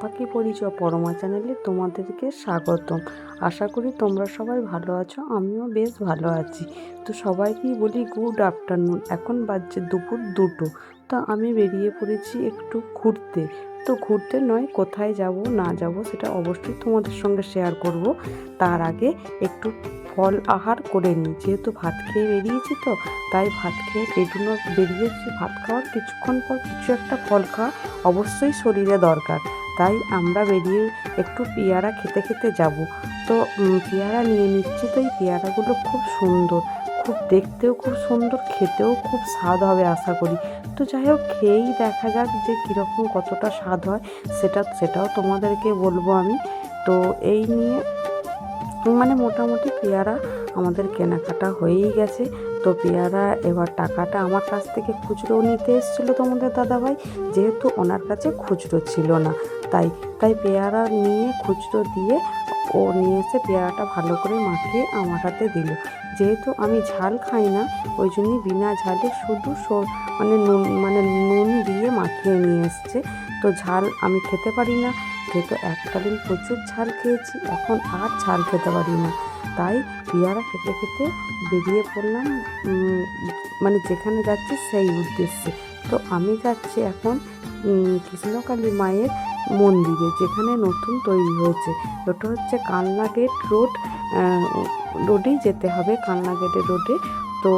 পাখি পরিচয় পরমা চ্যানেলে তোমাদেরকে স্বাগতম। আশা করি তোমরা সবাই ভালো আছো, আমিও বেশ ভালো আছি। তো সবাইকেই বলি গুড আফটারনুন এখন বাজছে দুপুর দুটো। তো আমি বেরিয়ে পড়েছি একটু ঘুরতে। তো ঘুরতে নয়, কোথায় যাব, না যাব সেটা অবশ্যই তোমাদের সঙ্গে শেয়ার করব। তার আগে একটু ফল আহার করে নিই। যেহেতু ভাত খেয়ে বেরিয়েছি তো, তাই ভাত খেয়ে বেরোনো, বেরিয়েছি, ভাত খাওয়ার কিছুক্ষণ পর কিছু একটা ফল খাওয়া অবশ্যই শরীরে দরকার। তাই আমরা বেরিয়ে একটু পেয়ারা খেতে খেতে যাব। তো পেয়ারা নিয়ে নিচ্ছি তো এই পেয়ারাগুলো খুব সুন্দর। খুব দেখতেও খুব সুন্দর, খেতেও খুব স্বাদ হবে আশা করি। তো যাই হোক খেয়েই দেখা যাক যে কীরকম কতটা স্বাদ হয়, সেটা, সেটাও তোমাদেরকে বলব আমি। তো এই নিয়ে মানে মোটামুটি পেয়ারা আমাদের কেনাকাটা হয়েই গেছে। তো পেয়ারা এবার টাকাটা আমার কাছ থেকে খুচরো নিতে এসেছিল তোমাদের দাদাভাই, যেহেতু ওনার কাছে খুচরো ছিল না। তাই তাই পেয়ারা নিয়ে খুচরো দিয়ে ও নিয়ে এসে পেয়ারাটা ভালো করে মাখিয়ে আমার হাতে দিল। যেহেতু আমি ঝাল খাই না, ওই জন্যই বিনা ঝালে শুধু মানে নুন মানে নুন দিয়ে মাখিয়ে নিয়ে এসছে। তো ঝাল আমি খেতে পারি না, যেহেতু এককালীন প্রচুর ঝাল খেয়েছি, এখন আর ঝাল খেতে পারি না। তাই পেয়ারা খেতে খেতে বেরিয়ে পড়লাম মানে যেখানে যাচ্ছি সেই উদ্দেশ্যে। তো আমি যাচ্ছি এখন কৃষ্ণকালী মায়ের মন্দিরে, যেখানে নতুন তৈরি হয়েছে। ওটা হচ্ছে কালনা গেট রোড রোডেই যেতে হবে কালনা গেটের রোডে তো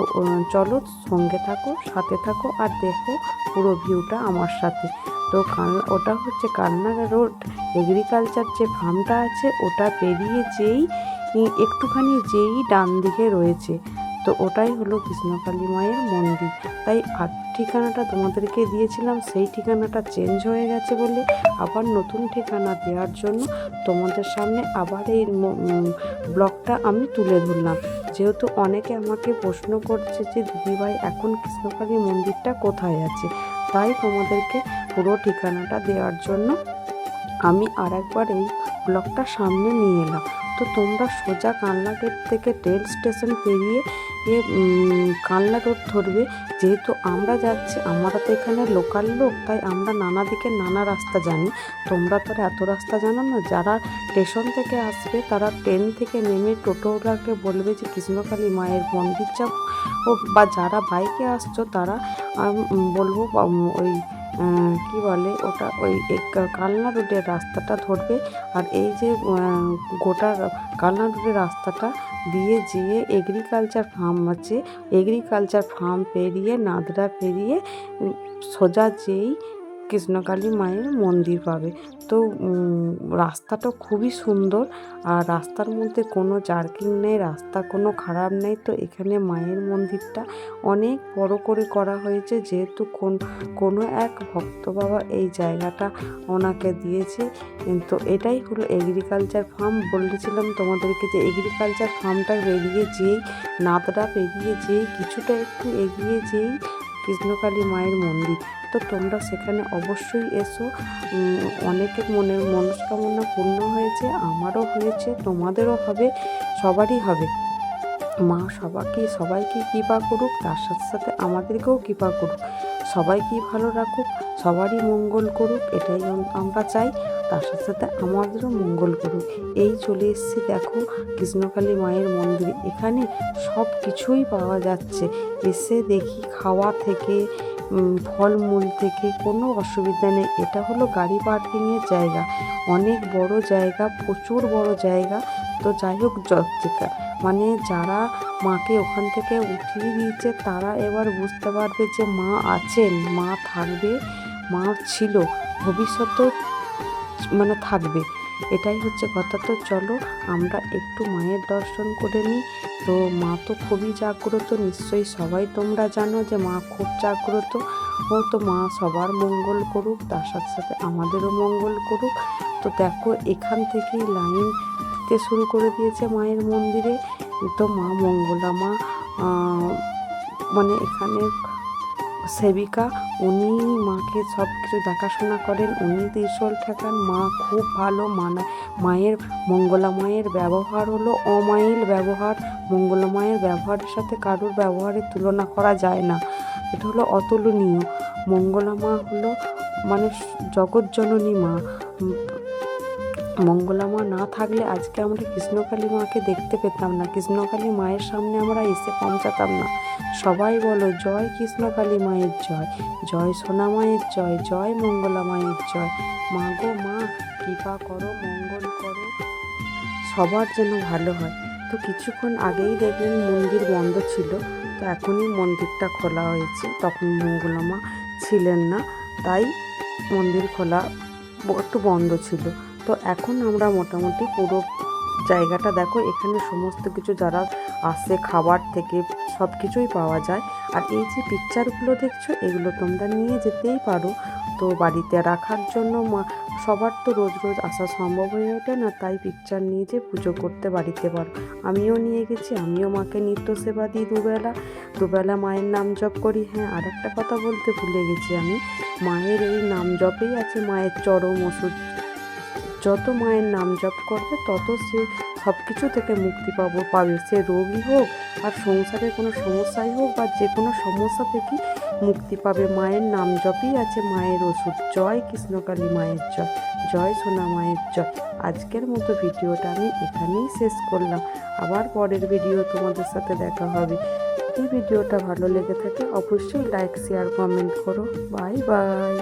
চলো সঙ্গে থাকো, সাথে থাকো আর দেখো পুরো ভিউটা আমার সাথে। তো কালনা ওটা হচ্ছে কালনা রোড এগ্রিকালচার যে ফার্মটা আছে, ওটা পেরিয়ে যেই, একটুখানি যেই ডান দিকে রয়েছে। তো ওটাই হলো কৃষ্ণকালী মায়ের মন্দির। তাই আর ঠিকানাটা তোমাদেরকে দিয়েছিলাম, সেই ঠিকানাটা চেঞ্জ হয়ে গেছে বলে আবার নতুন ঠিকানা দেওয়ার জন্য তোমাদের সামনে আবার এই ব্লগটা আমি তুলে ধরলাম। যেহেতু অনেকে আমাকে প্রশ্ন করছে যে দিদিভাই এখন কৃষ্ণকালী মন্দিরটা কোথায় আছে? তাই তোমাদেরকে পুরো ঠিকানাটা দেওয়ার জন্য আমি আর একবার এই ব্লগটা সামনে নিয়ে এলাম। তো তোমরা সোজা কানলা গেট থেকে রেল স্টেশন পেরিয়ে কানলা রোড ধরবে। যেহেতু আমরা যাচ্ছি, আমরা তো এখানে লোকাল লোক, তাই আমরা নানা দিকে নানা রাস্তা জানি। তোমরা তো এত রাস্তা জানো না। যারা স্টেশন থেকে আসবে, তারা ট্রেন থেকে নেমে টোটোওয়ালাকে বলবে যে, কৃষ্ণকালী মায়ের মন্দির যাব। ও বা যারা বাইকে আসছো, তারা বলব ওই কি বলে ওটা ওই কালনা রোডের রাস্তাটা ধরবে আর এই যে গোটা কালনা রোডের রাস্তাটা দিয়ে যেয়ে এগ্রিকালচার ফার্ম আছে। এগ্রিকালচার ফার্ম পেরিয়ে, নাদরা পেরিয়ে, সোজা যেই কৃষ্ণকালী মায়ের মন্দির পাবে। তো রাস্তাটা খুবই সুন্দর আর রাস্তার মধ্যে কোনো জার্কিং নেই, রাস্তা কোনো খারাপ নেই। তো, এখানে মায়ের মন্দিরটা অনেক বড় করে করা হয়েছে। যেহেতু কোন, কোনো এক ভক্ত বাবা এই জায়গাটা ওনাকে দিয়েছে। তো, এটাই হলো এগ্রিকালচার ফার্ম বলেছিলাম তোমাদেরকে যে এগ্রিকালচার ফার্মটা বেরিয়ে যেই নাদরা পেরিয়ে যেই, কিছুটা একটু এগিয়ে যেই কৃষ্ণকালী মায়ের মন্দির। তো তোমরা সেখানে অবশ্যই এসো। অনেকের মনের মনস্কামনা পূর্ণ হয়েছে, আমারও হয়েছে, তোমাদেরও হবে, সবারই হবে। মা সবাইকে সবাইকে কৃপা করুক, তার সাথে সাথে আমাদেরকেও কৃপা করুক। সবাইকেই ভালো রাখুক। সবারই মঙ্গল করুক, এটাই আম- আমরা চাই। তার সাথে সাথে আমাদেরও মঙ্গল করুক। এই চলে এসেছি দেখো, কৃষ্ণকালী মায়ের মন্দির। এখানে সব কিছুই পাওয়া যাচ্ছে। এসে দেখি খাওয়া থেকে ফলমূল থেকে কোনো অসুবিধা নেই। এটা হলো গাড়ি পার্কিংয়ের জায়গা। অনেক বড় জায়গা, প্রচুর বড় জায়গা। তো যাই হোক যত- মানে যারা মাকে ওখান থেকে উঠিয়ে দিয়েছে, তারা এবার বুঝতে পারবে যে মা আছেন, মা থাকবে। মা ছিল, ভবিষ্যতেও মানে থাকবে। এটাই হচ্ছে কথা। তো চলো, আমরা একটু মায়ের দর্শন করে নিই। তো মা তো খুবই জাগ্রত, নিশ্চয়ই সবাই তোমরা জানো যে মা খুব জাগ্রত। ও তো মা সবার মঙ্গল করুক, তার সাথে সাথে আমাদেরও মঙ্গল করুক। তো দেখো, এখান থেকেই লাইন দিতে শুরু করে দিয়েছে মায়ের মন্দিরে। তো মা মঙ্গলা মা মানে এখানে সেবিকা, উনি মাকে সব কিছু দেখাশোনা করেন, উনি ত্রিশূল ঠেকান, মা খুব ভালো মানা, মায়ের মঙ্গলা মায়ের ব্যবহার হলো অমাইল ব্যবহার মঙ্গলা মায়ের ব্যবহারের সাথে কারোর ব্যবহারের তুলনা করা যায় না। এটা হলো অতুলনীয়। মঙ্গলা মা হলো মানে জগৎজননী মা। মঙ্গলা মা না থাকলে আজকে আমরা কৃষ্ণকালী মাকে দেখতে পেতাম না। কৃষ্ণকালী মায়ের সামনে আমরা এসে পৌঁছাতাম না। সবাই বলো, জয় কৃষ্ণকালী মায়ের জয় জয় সোনা মায়ের জয় জয় মঙ্গলা মায়ের জয়। মা গো মা, কৃপা করো, মঙ্গল করো। সবার যেন ভালো হয়। তো কিছুক্ষণ আগেই দেখলেন মন্দির বন্ধ ছিল। তো এখনই মন্দিরটা খোলা হয়েছে। তখন মঙ্গলা মা ছিলেন না। তাই মন্দির খোলা একটু বন্ধ ছিল। তো এখন আমরা মোটামুটি পুরো জায়গাটা দেখো, এখানে সমস্ত কিছু যারা আসে, খাবার থেকে সব কিছুই পাওয়া যায়। আর এই যে পিকচারগুলো দেখছ, এগুলো তোমরা নিয়ে যেতেই পারো। তো বাড়িতে রাখার জন্য মা, সবার তো রোজ রোজ আসা সম্ভব হয়ে ওঠে না, তাই পিকচার নিয়ে যে পুজো করতে বাড়িতে পারো। আমিও নিয়ে গেছি, আমিও মাকে নিত্য সেবা দিই দুবেলা। দুবেলা মায়ের নাম জপ করি হ্যাঁ আর একটা কথা বলতে ভুলে গেছি আমি। মায়ের এই নাম জপেই আছে, মায়ের চরম ওষুধ যত মায়ের নাম জপ করবে, তত সে সব কিছু থেকে মুক্তি পাবো, পাবে। সে রোগী হোক আর সংসারের কোনো সমস্যাই হোক বা যে কোনো সমস্যা থেকে মুক্তি পাবে। মায়ের নাম জপই আছে, মায়ের ওষুধ। জয় কৃষ্ণকালী মায়ের জয় জয় সোনা মায়ের জয় আজকের মতো ভিডিওটা আমি এখানেই শেষ করলাম। আবার পরের ভিডিও তোমাদের সাথে দেখা হবে। এই ভিডিওটা ভালো লেগে থাকে, অবশ্যই লাইক, শেয়ার, কমেন্ট করো। Bye bye.